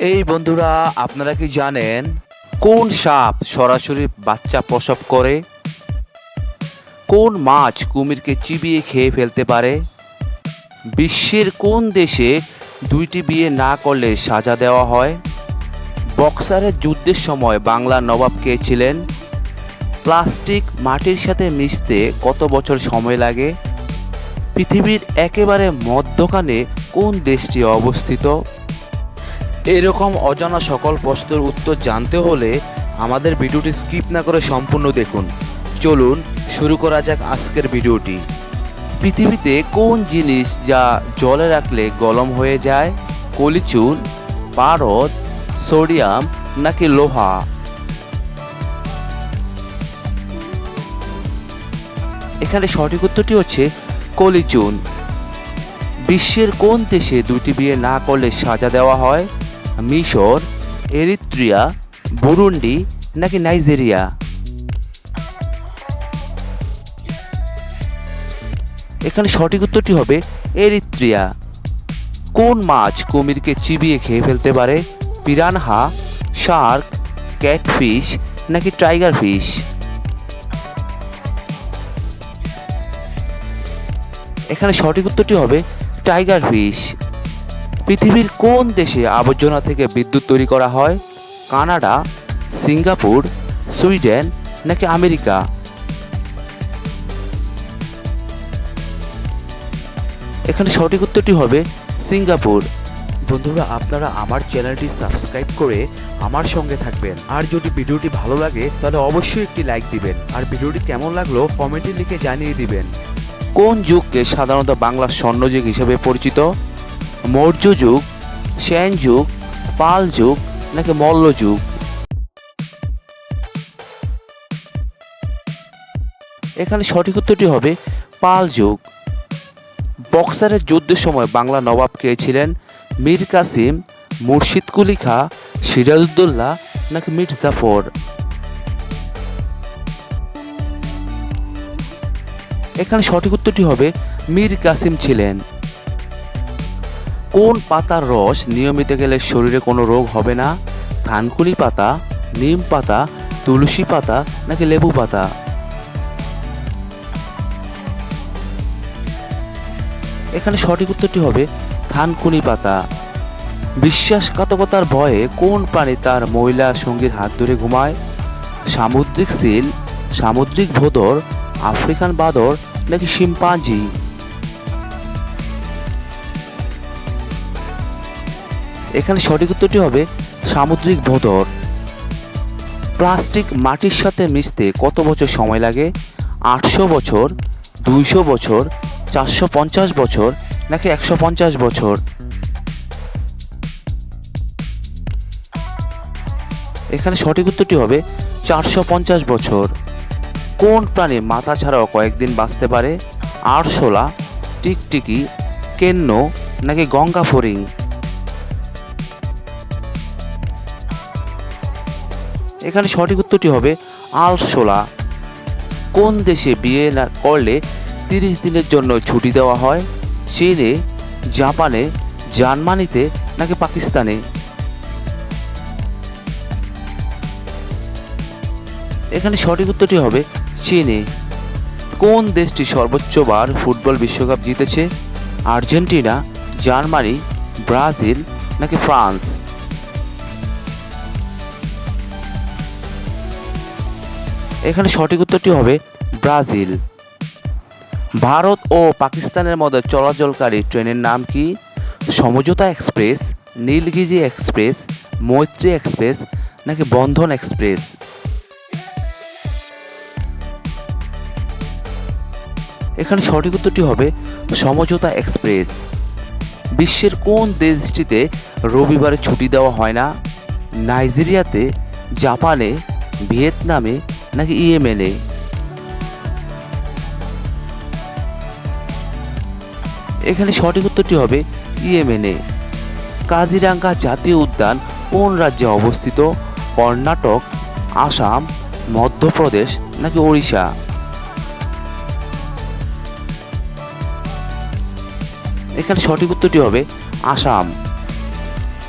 এই বন্ধুরা, আপনারা কি জানেন কোন সাপ সরাসরি বাচ্চা প্রসব করে? কোন মাছ কুমিরকে চিবিয়ে খেয়ে ফেলতে পারে? বিশ্বের কোন দেশে দুইটি বিয়ে না করলে সাজা দেওয়া হয়? বক্সারের যুদ্ধের সময় বাংলার নবাব কে ছিলেন? প্লাস্টিক মাটির সাথে মিশতে কত বছর সময় লাগে? পৃথিবীর একেবারে মধ্যখানে কোন দেশটি অবস্থিত? এরকম অজানা সকল প্রশ্নের উত্তর জানতে হলে আমাদের ভিডিওটি স্কিপ না করে সম্পূর্ণ দেখুন। চলুন, শুরু করা যাক আজকের ভিডিওটি। পৃথিবীতে কোন জিনিস যা জলে রাখলে গলম হয়ে যায়? কলিচুন, পারদ, সোডিয়াম নাকি লোহা? এখানে সঠিক উত্তরটি হচ্ছে কলিচুন। বিশ্বের কোন দেশে দুটি বিয়ে না করলে সাজা দেওয়া হয়? মিশর, এরিত্রিয়া, বুরুন্ডি নাকি নাইজেরিয়া? এখানে সঠিক উত্তরটি হবে এরিত্রিয়া। কোন মাছ কুমিরকে চিবিয়ে খেয়ে ফেলতে পারে? পিরানহা, শার্ক, ক্যাটফিশ নাকি টাইগার ফিশ? এখানে সঠিক উত্তরটি হবে টাইগার ফিশ। পৃথিবীর কোন দেশে আবর্জনা থেকে বিদ্যুৎ তৈরি করা হয়? কানাডা, সিঙ্গাপুর, সুইডেন নাকি আমেরিকা? এখানে সঠিক উত্তরটি হবে সিঙ্গাপুর। বন্ধুরা, আপনারা আমার চ্যানেলটি সাবস্ক্রাইব করে আমার সঙ্গে থাকবেন। আর যদি ভিডিওটি ভালো লাগে, তাহলে অবশ্যই একটি লাইক দিবেন। আর ভিডিওটি কেমন লাগল, কমেন্টে লিখে জানিয়ে দিবেন। কোন যুগকে সাধারণত বাংলার স্বর্ণযুগ হিসেবে পরিচিত? মৌর্য যুগ, সেন যুগ, পাল যুগ, নাকি মল্ল যুগ। এখানে সঠিক উত্তরটি হবে পাল যুগ। বক্সারের যুদ্ধের সময় বাংলা নবাব কে ছিলেন? মীর কাসিম, মুর্শিদ কুলি খা, সিরাজউদ্দৌলা, নাকি মীর জাফর? এখানে সঠিক উত্তরটি হবে মীর কাসিম ছিলেন। কোন পাতার রস নিয়মিত গেলে শরীরে কোনো রোগ হবে না? থানকুনি পাতা, নিম পাতা, তুলসী পাতা নাকি লেবু পাতা? এখানে সঠিক উত্তরটি হবে থানকুনি পাতা। বিশ্বাসঘাতকতার ভয়ে কোন প্রাণী তার মহিলা সঙ্গীর হাত ধরে ঘুমায়? সামুদ্রিক সিল, সামুদ্রিক ভোদর, আফ্রিকান বাদর নাকি শিম্পাঞ্জি? এখানে সঠিক উত্তরটি হবে সামুদ্রিক ভোদর। প্লাস্টিক মাটির সাথে মিশতে কত বছর সময় লাগে? আটশো বছর, দুইশো বছর, চারশো পঞ্চাশ বছর, নাকি একশো পঞ্চাশ বছর? এখানে সঠিক উত্তরটি হবে চারশো পঞ্চাশ বছর। কোন প্রাণী মাথা ছাড়াও কয়েকদিন বাঁচতে পারে? আরশোলা, টিকটিকি, কেন্ন, নাকি গঙ্গা ফরিং এখানে সঠিক উত্তরটি হবে আলশোলা কোন দেশে বিয়ে না করলে তিরিশ দিনের জন্য ছুটি দেওয়া হয়? চীনে, জাপানে, জার্মানিতে নাকি পাকিস্তানে? এখানে সঠিক উত্তরটি হবে চীনে। কোন দেশটি সর্বোচ্চবার ফুটবল বিশ্বকাপ জিতেছে? আর্জেন্টিনা, জার্মানি, ব্রাজিল নাকি ফ্রান্স? এখানে সঠিক উত্তরটি হবে ব্রাজিল। ভারত ও পাকিস্তানের মধ্যে চলাচলকারী ট্রেনের নাম কি? Samjhauta express, Nilgiri express, Maitree express নাকি বন্ধন এক্সপ্রেস? এখানে সঠিক উত্তরটি হবে সমঝোতা এক্সপ্রেস। বিশ্বের কোন দেশটিতে রবিবারে ছুটি দেওয়া হয় না? নাইজেরিয়াতে, জাপানে, ভিয়েতনামে নাকি ইয়েমেনে এখানে সঠিক উত্তরটি হবে ইয়েমেনে কাজিরাঙ্গা জাতীয় উদ্যান কোন রাজ্যে অবস্থিত? কর্ণাটক, আসাম, মধ্যপ্রদেশ নাকি ওড়িশা? এখানে সঠিক উত্তরটি হবে আসাম।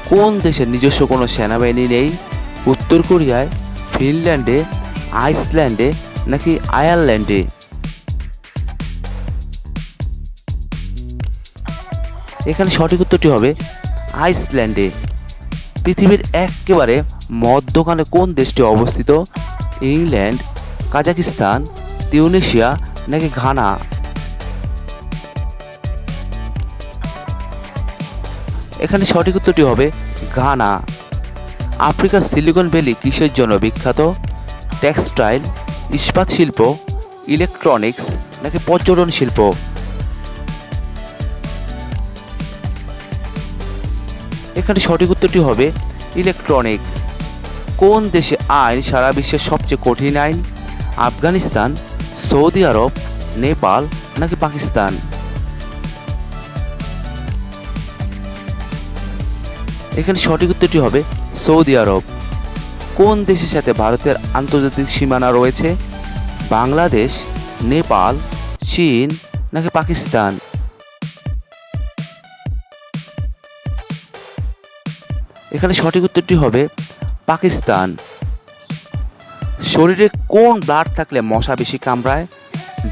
কোন দেশের নিজস্ব কোনো সেনাবাহিনী নেই? উত্তর কোরিয়ায়, ফিনল্যান্ডে আইসল্যান্ডে নাকি আয়ারল্যান্ডে? এখানে সঠিক উত্তরটি হবে আইসল্যান্ডে। পৃথিবীর একেবারে মধ্যখানে কোন দেশটি অবস্থিত? ইংল্যান্ড, কাজাকিস্তান, তিউনেশিয়া নাকি ঘানা? এখানে সঠিক উত্তরটি হবে ঘানা। আফ্রিকার সিলিকন ভ্যালি কিসের জন্য বিখ্যাত? টেক্সটাইল, ইস্পাত শিল্প, ইলেকট্রনিক্স নাকি পর্যটন শিল্প? এখানে সঠিক উত্তরটি হবে ইলেকট্রনিক্স। কোন দেশে আইন সারা বিশ্বের সবচেয়ে কঠিন আইন? আফগানিস্তান, সৌদি আরব, নেপাল নাকি পাকিস্তান? এখানে সঠিক উত্তরটি হবে সৌদি আরব। কোন দেশের সাথে ভারতের আন্তর্জাতিক সীমানা রয়েছে? বাংলাদেশ, নেপাল, চীন নাকি পাকিস্তান? এখানে সঠিক উত্তরটি হবে পাকিস্তান। শরীরে কোন ব্লাড থাকলে মশা বেশি কামড়ায়?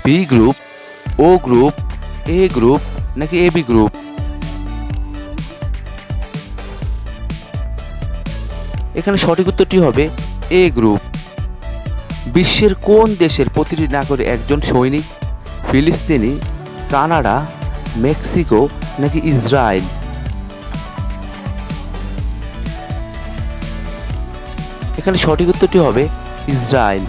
B group, O group, A group নাকি এ বি গ্রুপ? এখানে সঠিক উত্তরটি হবে এ গ্রুপ। বিশ্বের কোন দেশের প্রতিটি নাগরিক একজন সৈনিক? ফিলিস্তিনি, কানাডা, মেক্সিকো নাকি ইসরায়েল? এখানে সঠিক উত্তরটি হবে ইসরায়েল।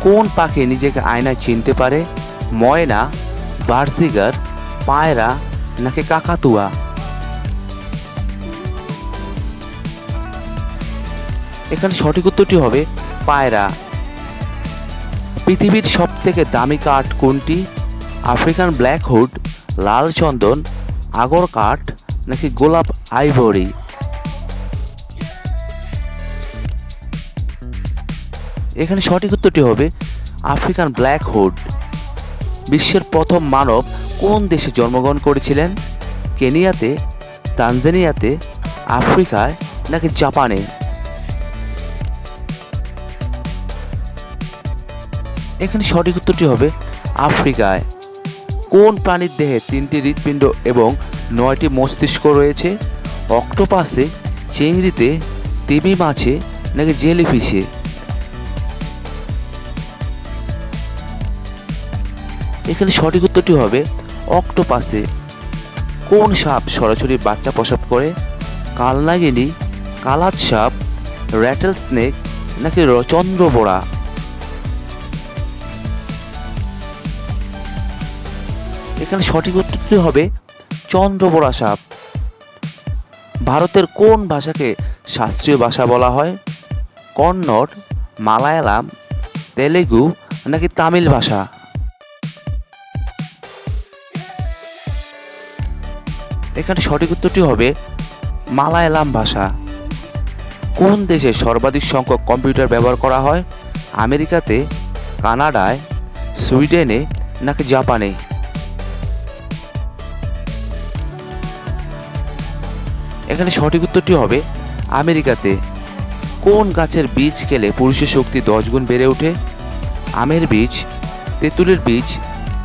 কোন পাখি নিজেকে আয়নায় চিনতে পারে? ময়না, বার্সিগার, পায়রা নাকি কাকাতুয়া? এখানে সঠিক উত্তরটি হবে পায়রা। পৃথিবীর সব থেকে দামি কাঠ কোনটি? আফ্রিকান ব্ল্যাক হুড লাল চন্দন, আগর কাঠ, নাকি গোলাপ আইভরি? এখানে সঠিক উত্তরটি হবে আফ্রিকান ব্ল্যাক হুড বিশ্বের প্রথম মানব কোন দেশে জন্মগ্রহণ করেছিলেন? কেনিয়াতে, তানজানিয়াতে, আফ্রিকায়, নাকি জাপানে? এখানে সঠিক উত্তরটি হবে আফ্রিকায়। কোন প্রাণীর দেহে তিনটি হৃৎপিণ্ড এবং নয়টি মস্তিষ্ক রয়েছে? অক্টোপাসে চিংড়িতে তিমি মাছে নাকি জেলিফিশে? এখানে সঠিক উত্তরটি হবে অক্টোপাসে। কোন সাপ সরাসরি বাচ্চা প্রসব করে? কালনাগিনী কালাত সাপ র্যাটেল স্নেক নাকি চন্দ্রবোড়া এখানে সঠিক উত্তরটি হবে চন্দ্রবোড়া সাপ ভারতের কোন ভাষাকে শাস্ত্রীয় ভাষা বলা হয়? কন্নড়, মালায়ালাম, তেলেগু নাকি তামিল ভাষা? এখানে সঠিক উত্তরটি হবে মালায়ালাম ভাষা। কোন দেশে সর্বাধিক সংখ্যক কম্পিউটার ব্যবহার করা হয়? আমেরিকাতে, কানাডায়, সুইডেনে নাকি জাপানে? এখানে সঠিক উত্তরটি হবে আমেরিকাতে। কোন গাছের বীজ খেলে পুরুষের শক্তি দশ গুণ বেড়ে ওঠে? আমের বীজ, তেঁতুলের বীজ,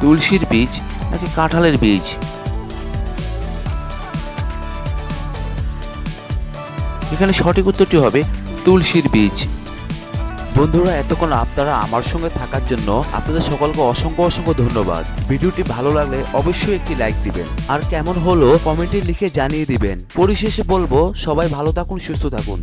তুলসীর বীজ নাকি কাঁঠালের বীজ? এখানে সঠিক উত্তরটি হবে তুলসীর বীজ। বন্ধুরা, এতক্ষণ আপনারা আমার সঙ্গে থাকার জন্য আপনাদের সকলকে অসংখ্য অসংখ্য ধন্যবাদ। ভিডিওটি ভালো লাগলে অবশ্যই একটি লাইক দিবেন। আর কেমন হলো কমেন্টে লিখে জানিয়ে দিবেন। পরিশেষে বলব, সবাই ভালো থাকুন, সুস্থ থাকুন।